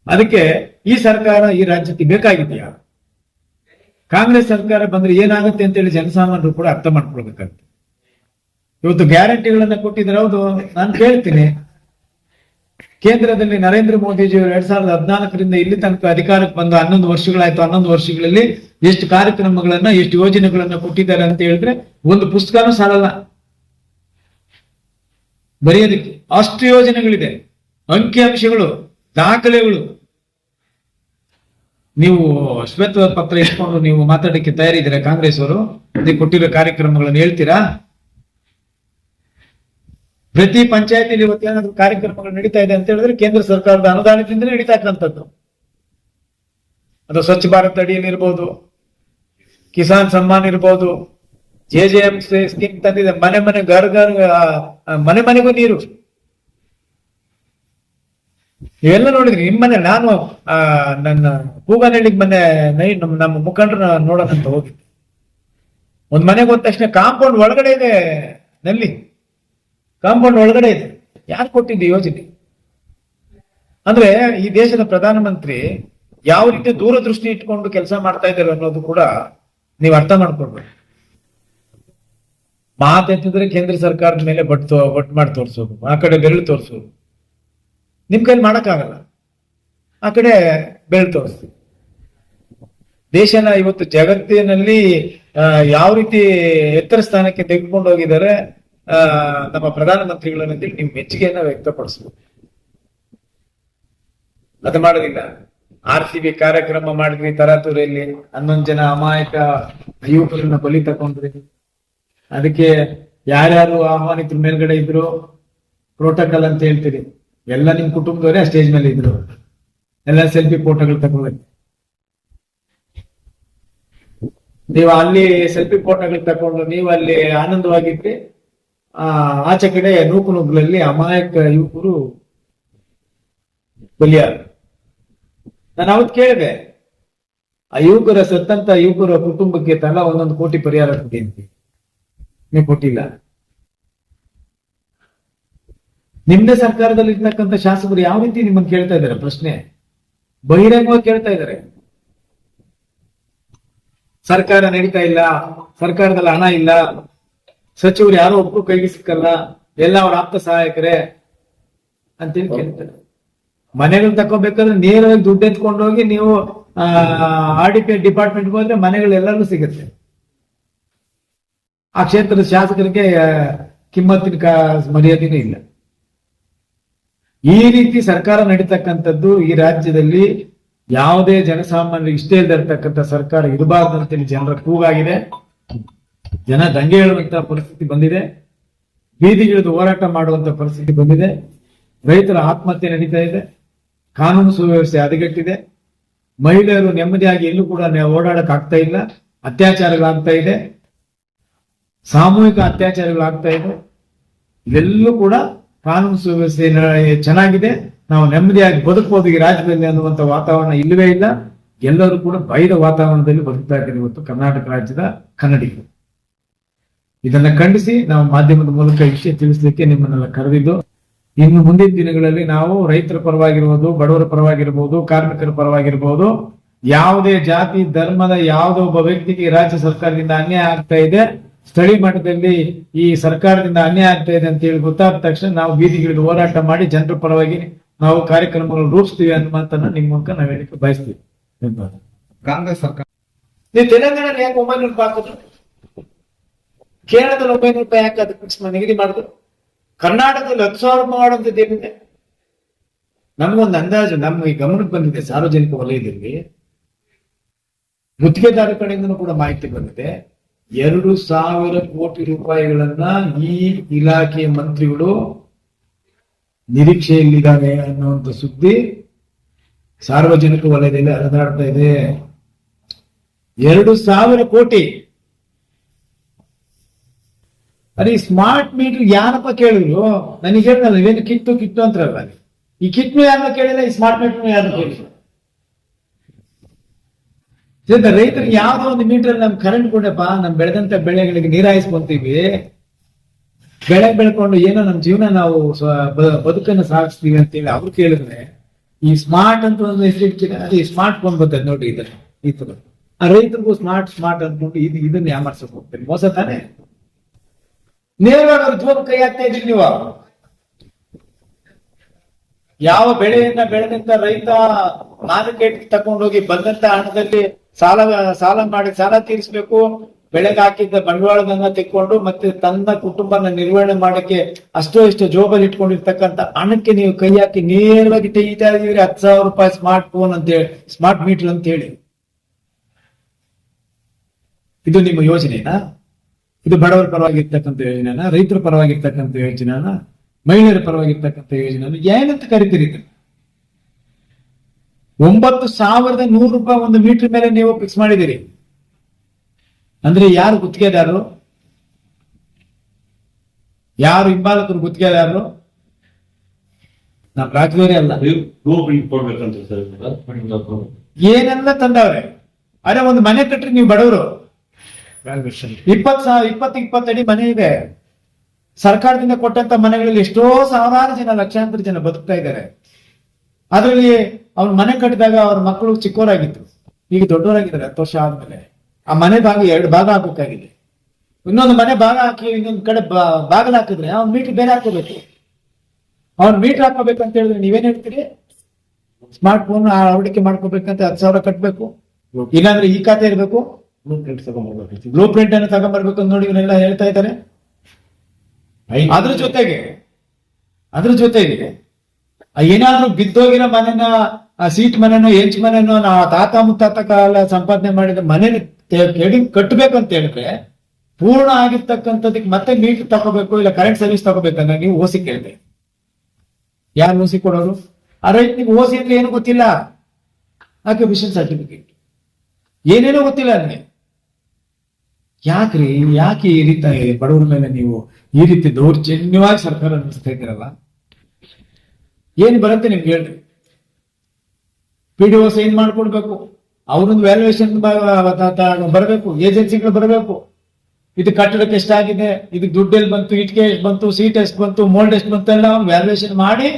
ಅದಕ್ಕೆ ಈ ಸರ್ಕಾರ ಈ ರಾಜ್ಯಕ್ಕೆ ಬೇಕಾಗಿದೆಯಾ? ಕಾಂಗ್ರೆಸ್ ಸರ್ಕಾರ ಬಂದ್ರೆ ಏನಾಗುತ್ತೆ ಅಂತೇಳಿ ಜನಸಾಮಾನ್ಯರು ಕೂಡ ಅರ್ಥ ಮಾಡ್ಕೊಳ್ಬೇಕಾಗ್ತದೆ ಇವತ್ತು ಗ್ಯಾರಂಟಿಗಳನ್ನ ಕೊಟ್ಟಿದ್ರೆ ಹೌದು, ನಾನು ಕೇಳ್ತೀನಿ. ಕೇಂದ್ರದಲ್ಲಿ ನರೇಂದ್ರ ಮೋದಿಜಿಯವರು ಎರಡ್ ಸಾವಿರದ ಹದಿನಾಲ್ಕರಿಂದ ಇಲ್ಲಿ ತನಕ ಅಧಿಕಾರಕ್ಕೆ ಬಂದು ಹನ್ನೊಂದು ವರ್ಷಗಳಾಯ್ತು, ಹನ್ನೊಂದು ವರ್ಷಗಳಲ್ಲಿ ಎಷ್ಟು ಕಾರ್ಯಕ್ರಮಗಳನ್ನ, ಎಷ್ಟು ಯೋಜನೆಗಳನ್ನ ಕೊಟ್ಟಿದ್ದಾರೆ ಅಂತ ಹೇಳಿದ್ರೆ ಒಂದು ಪುಸ್ತಕನೂ ಸಾಲಲ್ಲ. ಬರೆಯೋದಕ್ಕೆ ಅಷ್ಟು ಯೋಜನೆಗಳಿದೆ. ಅಂಕಿಅಂಶಗಳು ದಾಖಲೆಗಳು. ನೀವು ಶ್ವೇತ ಪತ್ರ ಇಟ್ಕೊಂಡು ನೀವು ಮಾತಾಡಕ್ಕೆ ತಯಾರಿದ್ದೀರಾ ಕಾಂಗ್ರೆಸ್ ಅವರು? ಅದಕ್ಕೆ ಕೊಟ್ಟಿರೋ ಕಾರ್ಯಕ್ರಮಗಳನ್ನು ಹೇಳ್ತೀರಾ? ಪ್ರತಿ ಪಂಚಾಯತಿಲಿ ಇವತ್ತೇನಾದ್ರೂ ಕಾರ್ಯಕ್ರಮಗಳು ನಡೀತಾ ಇದೆ ಅಂತ ಹೇಳಿದ್ರೆ ಕೇಂದ್ರ ಸರ್ಕಾರದ ಅನುದಾನದಿಂದ ನಡೀತಾ ಅದು ಸ್ವಚ್ಛ ಭಾರತ್ ಅಡಿಯಲ್ಲಿ ಇರ್ಬೋದು, ಕಿಸಾನ್ ಸಮ್ಮಾನ್ ಇರ್ಬೋದು, ಜೆ ಜೆ ಎಂ ಸ್ಕೀಮ್ ತಂದಿದೆ. ಮನೆ ಮನೆ ಗರ್ ಗರ್ ಮನೆ ಮನೆಗೂ ನೀರು. ಇವೆಲ್ಲ ನೋಡಿದ್ರಿ. ನಿಮ್ಮನೆ ನಾನು, ಆ, ನನ್ನ ಕೂಗನಹಳ್ಳಿಗೆ ಮನೆ, ನೈ, ನಮ್, ನಮ್ಮ ಮುಖಂಡರ ನೋಡೋದಂತ ಹೋಗಿದ್ದೆ. ಒಂದ್ ಮನೆಗೆ ಹೋದ ತಕ್ಷಣ ಕಾಂಪೌಂಡ್ ಒಳಗಡೆ ಇದೆ ನಲ್ಲಿ. ಕಾಂಪೌಂಡ್ ಒಳಗಡೆ ಇದೆ. ಯಾರು ಕೊಟ್ಟಿದ್ದು ಯೋಜನೆ? ಅಂದ್ರೆ ಈ ದೇಶದ ಪ್ರಧಾನಮಂತ್ರಿ ಯಾವ ರೀತಿ ದೂರದೃಷ್ಟಿ ಇಟ್ಕೊಂಡು ಕೆಲಸ ಮಾಡ್ತಾ ಇದ್ದಾರೆ ಅನ್ನೋದು ಕೂಡ ನೀವು ಅರ್ಥ ಮಾಡ್ಕೊಳ್ಬೇಕು. ಮಾತೆತ್ತಿದ್ರೆ ಕೇಂದ್ರ ಸರ್ಕಾರದ ಮೇಲೆ ಬಟ್ ಬಟ್ ಮಾಡಿ ತೋರಿಸೋದು, ಆ ಕಡೆ ಬೆರಳು ತೋರಿಸೋದು. ನಿಮ್ ಕೈಲಿ ಮಾಡಕ್ಕಾಗಲ್ಲ. ಆ ಕಡೆ ಬೆಳ್ ತೋರಿಸ್ತೀವಿ ದೇಶನ ಇವತ್ತು ಜಗತ್ತಿನಲ್ಲಿ ಯಾವ ರೀತಿ ಎತ್ತರ ಸ್ಥಾನಕ್ಕೆ ತೆಗೆದುಕೊಂಡು ಹೋಗಿದ್ದಾರೆ ನಮ್ಮ ಪ್ರಧಾನಮಂತ್ರಿಗಳನ್ನಂತೇಳಿ ನೀವು ಮೆಚ್ಚುಗೆಯನ್ನ ವ್ಯಕ್ತಪಡಿಸ್ಬೋದು. ಅದು ಮಾಡೋದಿಲ್ಲ. ಆರ್ ಸಿ ಬಿ ಕಾರ್ಯಕ್ರಮ ಮಾಡಿದ್ರಿ ತರಾತುರಿಯಲ್ಲಿ. ಹನ್ನೊಂದು ಜನ ಅಮಾಯಕ ಯುವಕರನ್ನ ಬಲಿ ತಕೊಂಡ್ರಿ ಅದಕ್ಕೆ ಯಾರ್ಯಾರು ಆಹ್ವಾನಿತರ ಮೇಲ್ಗಡೆ ಇದ್ರು ಪ್ರೋಟೋಕಾಲ್ ಅಂತ ಹೇಳ್ತೀರಿ. ಎಲ್ಲ ನಿಮ್ ಕುಟುಂಬದವರೇ ಆ ಸ್ಟೇಜ್ ಮೇಲೆ ಇದ್ರು. ಎಲ್ಲ ಸೆಲ್ಫಿ ಫೋಟೋಗಳು ತಗೊಂಡ್ರಿ ನೀವು ಅಲ್ಲಿ ಸೆಲ್ಫಿ ಫೋಟೋಗಳು ತಗೊಂಡು ನೀವು ಅಲ್ಲಿ ಆನಂದವಾಗಿದ್ರಿ, ಆ, ಆಚೆ ಕಡೆ ನೂಕು ನುಗ್ಗಲಲ್ಲಿ ಅಮಾಯಕ ಯುವಕರು ಬಲಿಯಾರು ನಾನು ಅವತ್ತು ಕೇಳಿದೆ, ಆ ಯುವಕರ ಸತ್ತಂತ ಯುವಕರ ಕುಟುಂಬಕ್ಕೆ ತಲಾ ಒಂದೊಂದು ಕೋಟಿ ಪರಿಹಾರ ಕೊಡಿ ಅಂತ. ನೀವು ಕೊಟ್ಟಿಲ್ಲ. ನಿಮ್ದೇ ಸರ್ಕಾರದಲ್ಲಿ ಇರ್ತಕ್ಕಂಥ ಶಾಸಕರು ಯಾವ ರೀತಿ ನಿಮ್ಮನ್ನು ಕೇಳ್ತಾ ಇದ್ದಾರೆ? ಪ್ರಶ್ನೆ. ಬಹಿರಂಗವಾಗಿ ಕೇಳ್ತಾ ಇದ್ದಾರೆ. ಸರ್ಕಾರ ನಡೀತಾ ಇಲ್ಲ, ಸರ್ಕಾರದಲ್ಲಿ ಹಣ ಇಲ್ಲ, ಸಚಿವರು ಯಾರೋ ಒಬ್ಬರು ಕೈಗೆ ಸಿಕ್ಕಲ್ಲ, ಎಲ್ಲ ಅವ್ರ ಆಪ್ತ ಸಹಾಯಕರೇ ಅಂತೇಳಿ ಕೇಳ್ತಾರೆ. ಮನೆಗಳು ತಕೋಬೇಕಾದ್ರೆ ನೇರವಾಗಿ ದುಡ್ಡು ಎತ್ಕೊಂಡು ಹೋಗಿ ನೀವು ಆರ್ ಡಿ ಪಿ ಡಿಪಾರ್ಟ್ಮೆಂಟ್ಗೆ ಹೋದ್ರೆ ಮನೆಗಳು ಎಲ್ಲರೂ ಸಿಗುತ್ತೆ. ಆ ಕ್ಷೇತ್ರದ ಶಾಸಕರಿಗೆ ಕಿಮ್ಮತ್ತಿನ ಮರ್ಯಾದೆನೂ ಇಲ್ಲ. ಈ ರೀತಿ ಸರ್ಕಾರ ನಡೀತಕ್ಕಂಥದ್ದು ಈ ರಾಜ್ಯದಲ್ಲಿ ಯಾವುದೇ ಜನಸಾಮಾನ್ಯರಿಗೆ ಇಷ್ಟೇ ಇಲ್ದಿರ್ತಕ್ಕಂಥ ಸರ್ಕಾರ ಇರಬಾರ್ದು ಅಂತೇಳಿ ಜನರ ಕೂಗಾಗಿದೆ. ಜನ ದಂಗೆ ಹೇಳುವಂತಹ ಪರಿಸ್ಥಿತಿ ಬಂದಿದೆ. ಬೀದಿಗಿಳಿದು ಹೋರಾಟ ಮಾಡುವಂತ ಪರಿಸ್ಥಿತಿ ಬಂದಿದೆ. ರೈತರ ಆತ್ಮಹತ್ಯೆ ನಡೀತಾ ಇದೆ. ಕಾನೂನು ಸುವ್ಯವಸ್ಥೆ ಹದಗೆಟ್ಟಿದೆ. ಮಹಿಳೆಯರು ನೆಮ್ಮದಿಯಾಗಿ ಎಲ್ಲೂ ಕೂಡ ಓಡಾಡಕ್ ಆಗ್ತಾ ಇಲ್ಲ. ಅತ್ಯಾಚಾರಗಳಾಗ್ತಾ ಇದೆ. ಸಾಮೂಹಿಕ ಅತ್ಯಾಚಾರಗಳಾಗ್ತಾ ಇದೆ. ಇವೆಲ್ಲೂ ಕೂಡ ಕಾನೂನು ಸುವ್ಯವಸ್ಥೆ ಚೆನ್ನಾಗಿದೆ, ನಾವು ನೆಮ್ಮದಿಯಾಗಿ ಬದುಕಬಹುದು ಈ ರಾಜ್ಯದಲ್ಲಿ ಅನ್ನುವಂತ ವಾತಾವರಣ ಇಲ್ಲವೇ ಇಲ್ಲ. ಎಲ್ಲರೂ ಕೂಡ ಭಯದ ವಾತಾವರಣದಲ್ಲಿ ಬದುಕ್ತಾ ಇದ್ದಾರೆ ಇವತ್ತು ಕರ್ನಾಟಕ ರಾಜ್ಯದ ಕನ್ನಡಿಗರು. ಇದನ್ನ ಖಂಡಿಸಿ ನಾವು ಮಾಧ್ಯಮದ ಮೂಲಕ ವಿಷಯ ತಿಳಿಸಲಿಕ್ಕೆ ನಿಮ್ಮನ್ನೆಲ್ಲ ಕರೆದಿದ್ದು, ಇನ್ನು ಮುಂದಿನ ದಿನಗಳಲ್ಲಿ ನಾವು ರೈತರ ಪರವಾಗಿರ್ಬೋದು, ಬಡವರ ಪರವಾಗಿರ್ಬೋದು, ಕಾರ್ಮಿಕರ ಪರವಾಗಿರ್ಬೋದು, ಯಾವುದೇ ಜಾತಿ, ಧರ್ಮದ ಯಾವುದೋ ಒಬ್ಬ ವ್ಯಕ್ತಿಗೆ ರಾಜ್ಯ ಸರ್ಕಾರದಿಂದ ಅನ್ಯಾಯ ಆಗ್ತಾ ಇದೆ. ಸ್ಥಳೀಯ ಮಟ್ಟದಲ್ಲಿ ಈ ಸರ್ಕಾರದಿಂದ ಅನ್ಯಾಯ ಆಗ್ತಾ ಇದೆ ಅಂತ ಹೇಳಿ ಗೊತ್ತಾದ ತಕ್ಷಣ ನಾವು ಬೀದಿಗಿಳಿದು ಹೋರಾಟ ಮಾಡಿ ಜನರ ಪರವಾಗಿ ನಾವು ಕಾರ್ಯಕ್ರಮಗಳನ್ನು ರೂಪಿಸ್ತೀವಿ ಅನ್ನೋ ಮಾತನ್ನ ನಿಮ್ಮ ಮೂಲಕ ನಾವು ಹೇಳಿಕೆ ಬಯಸ್ತೀವಿ. ಕಾಂಗ್ರೆಸ್ ಸರ್ಕಾರ. ನೀವು ತೆಲಂಗಾಣ ಯಾಕೆ ಒಂಬೈನೂರು ರೂಪಾಯಿ ಹಾಕಿದ್ರು? ಕೇರಳದಲ್ಲಿ ಒಂಬೈನೂರು ರೂಪಾಯಿ ಯಾಕೆ ಅದಕ್ಕೆ ಫಿಕ್ಸ್ ನಿಗದಿ ಮಾಡಿದ್ರು? ಕರ್ನಾಟಕದಲ್ಲಿ ಹತ್ತು ಸಾವಿರ ರೂಪಾಯಿ ಮಾಡುವಂಥದ್ದು ಏನಿದೆ ನಮ್ಗೊಂದು ಅಂದಾಜು ನಮ್ಮ ಈ ಗಮನಕ್ಕೆ ಬಂದಿದೆ ಸಾರ್ವಜನಿಕ ವಲಯದಲ್ಲಿ. ಗುತ್ತಿಗೆದಾರ ಕಡೆಯಿಂದನೂ ಕೂಡ ಮಾಹಿತಿ ಬಂದಿದೆ. ಎರಡು ಸಾವಿರ ಕೋಟಿ ರೂಪಾಯಿಗಳನ್ನ ಈ ಇಲಾಖೆಯ ಮಂತ್ರಿಗಳು ನಿರೀಕ್ಷೆಯಲ್ಲಿದ್ದಾನೆ ಅನ್ನುವಂಥ ಸುದ್ದಿ ಸಾರ್ವಜನಿಕ ವಲಯದಲ್ಲಿ ಹರಿದಾಡ್ತಾ ಇದೆ. ಎರಡು ಸಾವಿರ ಕೋಟಿ. ಅದೇ ಸ್ಮಾರ್ಟ್ ಮೀಟರ್ ಯಾರಪ್ಪ ಕೇಳಿದ್ರು? ನನಗೆ ಹೇಳಿದ್ನಲ್ಲ ಇವೇನು ಕಿತ್ತು ಕಿತ್ತು ಅಂತಾರಲ್ಲ. ಈ ಕಿಟ್ನು ಯಾರನ್ನ ಕೇಳಿಲ್ಲ, ಈ ಸ್ಮಾರ್ಟ್ ಮೀಟರ್ ಯಾರನ್ನ ಕೇಳಿಲ್ಲ ಸದ್ಯ ರೈತರಿಗೆ ಯಾವ್ದೋ ಒಂದು ಮೀಟರ್ ನಮ್ ಕರೆಂಟ್ ಕೊಡಪ್ಪ ನಮ್ ಬೆಳೆದಂತ ಬೆಳೆಗಳಿಗೆ ನೀರಾಯಿಸ್ಕೊಂತೀವಿ. ಬೆಳೆ ಬೆಳ್ಕೊಂಡು ಏನೋ ನಮ್ ಜೀವನ ನಾವು ಬದುಕನ್ನ ಸಾಗಿಸ್ತೀವಿ ಅಂತೇಳಿ ಅವ್ರು ಕೇಳಿದ್ರೆ, ಈ ಸ್ಮಾರ್ಟ್ ಅಂತ ಒಂದು ಹೆಸರು ಈ ಸ್ಮಾರ್ಟ್ ಫೋನ್ ಬರ್ತದೆ ನೋಡಿ ಇದರ ಈ ತರ. ಆ ರೈತರಿಗೂ ಸ್ಮಾರ್ಟ್ ಸ್ಮಾರ್ಟ್ ಅನ್ಕೊಂಡು ಇದು, ಇದನ್ನ ಯಾಮರ್ಸಕ್ ಹೋಗ್ತೇನೆ ಮೋಸ ತಾನೆ? ನೇರವಾಗಿ ಅವ್ರ ಕೈ ಹಾಕ್ತಾ ಇದ್ರಿ ನೀವು. ಯಾವ ಬೆಳೆಯನ್ನ ಬೆಳೆದಂತ ರೈತ ಮಾರ್ಕೆಟ್ ತಕೊಂಡೋಗಿ ಬಂದಂತ ಹಣದಲ್ಲಿ ಸಾಲ ಸಾಲ ಮಾಡಿ ಸಾಲ ತೀರಿಸಬೇಕು. ಬೆಳೆಗೆ ಹಾಕಿದ್ದ ಬಂಡವಾಳದನ್ನ ತೆಕ್ಕೊಂಡು ಮತ್ತೆ ತನ್ನ ಕುಟುಂಬನ ನಿರ್ವಹಣೆ ಮಾಡಕ್ಕೆ ಅಷ್ಟೋ ಇಷ್ಟು ಜೋಬಲ್ಲಿ ಇಟ್ಕೊಂಡಿರ್ತಕ್ಕಂತ ಹಣಕ್ಕೆ ನೀವು ಕೈ ಹಾಕಿ ನೇರವಾಗಿ ತೆಗಿತಾ ಇದೀವಿ ಹತ್ತು ಸಾವಿರ ರೂಪಾಯಿ ಸ್ಮಾರ್ಟ್ ಫೋನ್ ಅಂತ ಹೇಳಿ, ಸ್ಮಾರ್ಟ್ ಮೀಟರ್ ಅಂತ ಹೇಳಿ. ಇದು ನಿಮ್ಮ ಯೋಜನೆನಾ? ಇದು ಬಡವರ ಪರವಾಗಿರ್ತಕ್ಕಂಥ ಯೋಜನೆನಾ? ರೈತರ ಪರವಾಗಿರ್ತಕ್ಕಂಥ ಯೋಜನೆನ? ಮಹಿಳೆಯರ ಪರವಾಗಿರ್ತಕ್ಕಂಥ ಯೋಜನೆ ಏನಂತ ಕರಿತೀರಿ? ಒಂಬತ್ತು ಸಾವಿರದ ನೂರು ರೂಪಾಯಿ ಒಂದು ಮೀಟರ್ ಮೇಲೆ ನೀವು ಫಿಕ್ಸ್ ಮಾಡಿದಿರಿ ಅಂದ್ರೆ ಯಾರು ಗುತ್ತಿಗೆದಾರರು? ಯಾರು ಹಿಂಬಾಲಕರು ಗುತ್ತಿಗೆದಾರರು? ನಮ್ ರಾಜ್ಯದವರೇ ಅಲ್ಲ. ಏನೆಲ್ಲ ತಂದವ್ರೆ? ಅರೆ ಒಂದು ಮನೆ ಕಟ್ಟ್ರಿ ನೀವು ಬಡವರು. ಇಪ್ಪತ್ ಸಾವಿರ ಇಪ್ಪತ್ತು ಇಪ್ಪತ್ತಡಿ ಮನೆ ಇದೆ. ಸರ್ಕಾರದಿಂದ ಕೊಟ್ಟಂತ ಮನೆಗಳಲ್ಲಿ ಎಷ್ಟೋ ಸಾವಿರಾರು ಜನ ಲಕ್ಷಾಂತರ ಜನ ಬದುಕ್ತಾ ಇದ್ದಾರೆ. ಅದರಲ್ಲಿ ಅವ್ರ ಮನೆ ಕಟ್ಟಿದಾಗ ಅವ್ರ ಮಕ್ಕಳು ಚಿಕ್ಕವರಾಗಿತ್ತು ಈಗ ದೊಡ್ಡವರಾಗಿದ್ದಾರೆ ಹತ್ತು ವರ್ಷ ಆದ್ಮೇಲೆ. ಆ ಮನೆ ಭಾಗ ಎರಡು ಭಾಗ ಹಾಕೋಕ್ಕಾಗಿದೆ. ಇನ್ನೊಂದು ಮನೆ ಭಾಗ ಹಾಕಿ ಇನ್ನೊಂದು ಕಡೆ ಭಾಗ ಬಾಗಿಲು ಹಾಕಿದ್ರೆ ಅವ್ನ ಮೀಟರ್ ಬೇರೆ ಹಾಕೋಬೇಕು. ಅವ್ನ ಮೀಟರ್ ಹಾಕೋಬೇಕು ಅಂತ ಹೇಳಿದ್ರೆ ನೀವೇನ್ ಹೇಳ್ತೀರಿ? ಸ್ಮಾರ್ಟ್ ಫೋನ್ ಅಳವಡಿಕೆ ಮಾಡ್ಕೋಬೇಕಂತ ಹತ್ತು ಸಾವಿರ ಕಟ್ಬೇಕು. ಇಲ್ಲಾಂದ್ರೆ ಈ ಖಾತೆ ಇರಬೇಕು. ಬ್ಲೂ ಪ್ರಿಂಟ್ ಅನ್ನು ತಗೊಂಡ್ಬರ್ಬೇಕು ಅಂತ ನೋಡಿ ಇವರೆಲ್ಲ ಹೇಳ್ತಾ ಇದ್ದಾರೆ. ಅದ್ರ ಜೊತೆಗೆ ಅದ್ರ ಜೊತೆಗೆ ಏನಾದ್ರೂ ಬಿದ್ದೋಗಿರೋ ಮನೆನ ಆ ಸೀಟ್ ಮನೆನೋ ಎಂಚ್ ಮನೆನೋ ನಾ ತಾತ ಮುತ್ತಾತ ಕಾಲ ಸಂಪಾದನೆ ಮಾಡಿದ ಮನೇಲಿ ಕಟ್ಟಬೇಕು ಅಂತ ಹೇಳಿದ್ರೆ ಪೂರ್ಣ ಆಗಿರ್ತಕ್ಕಂಥದಕ್ಕೆ ಮತ್ತೆ ಮೀಟರ್ ತಗೋಬೇಕು ಇಲ್ಲ ಕರೆಂಟ್ ಸರ್ವಿಸ್ ತಗೋಬೇಕಂದ್ರೆ ನೀವು ಓಸಿ ಕೇಳಿದೆ. ಯಾರು ಓಸಿ ಕೊಡೋರು? ಆ ರೈತನಿಗೆ ಓಸಿ ಅಂದ್ರೆ ಏನು ಗೊತ್ತಿಲ್ಲ. ಆಕ್ಯುಪೇಷನ್ ಸರ್ಟಿಫಿಕೇಟ್ ಏನೇನೋ ಗೊತ್ತಿಲ್ಲ ನನಗೆ ಯಾಕ್ರಿ? ಯಾಕೆ ಈ ರೀತಿ ಬಡವರ ಮೇಲೆ ನೀವು ಈ ರೀತಿ ದೌರ್ಜನ್ಯವಾಗಿ ಸರ್ಕಾರ ನಡೆಸ್ತಾ ಇದ್ದೀರಲ್ಲ ಏನ್ ಬರುತ್ತೆ ನಿಮ್ಗೆ ಹೇಳ್ರಿ? ಪಿ ಡಿ ಒ ಸೈನ್ ಮಾಡ್ಕೊಡ್ಬೇಕು? ಅವ್ರೊಂದು ವ್ಯಾಲ್ಯೂಯೇಷನ್ ಬರಬೇಕು ಏಜೆನ್ಸಿಗಳು ಬರಬೇಕು. ಇದು ಕಟ್ಟಡಕ್ಕೆ ಎಷ್ಟಾಗಿದೆ ಇದಕ್ಕೆ ದುಡ್ಡು ಎಲ್ಲಿ ಬಂತು ಇಟ್ಕೆ ಎಷ್ಟು ಬಂತು ಸೀಟ್ ಎಷ್ಟು ಬಂತು ಮೋಲ್ಡ್ ಎಷ್ಟು ಬಂತು ಎಲ್ಲ ವ್ಯಾಲ್ಯೂಯೇಷನ್ ಮಾಡಿ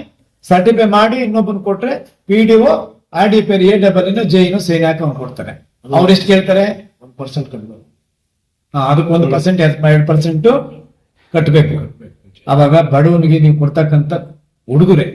ಸರ್ಟಿಫೈ ಮಾಡಿ ಇನ್ನೊಬ್ಬನ ಕೊಟ್ರೆ P D O R D P A double Jain sign ಹಾಕಿ ಅವ್ನು ಕೊಡ್ತಾರೆ. ಅವ್ರು ಎಷ್ಟು ಕೇಳ್ತಾರೆ? ಒಂದು ಪರ್ಸೆಂಟ್ ಕಡಿಮೆ. ಅದಕ್ಕೆ ಒಂದು ಪರ್ಸೆಂಟ್ ಎರಡು ಪರ್ಸೆಂಟ್ ಕಟ್ಟಬೇಕು ಅವಾಗ ಬಡವನಿಗೆ ನೀವು ಕೊಡ್ತಕ್ಕಂಥ ಉಡುಗೊರೆ.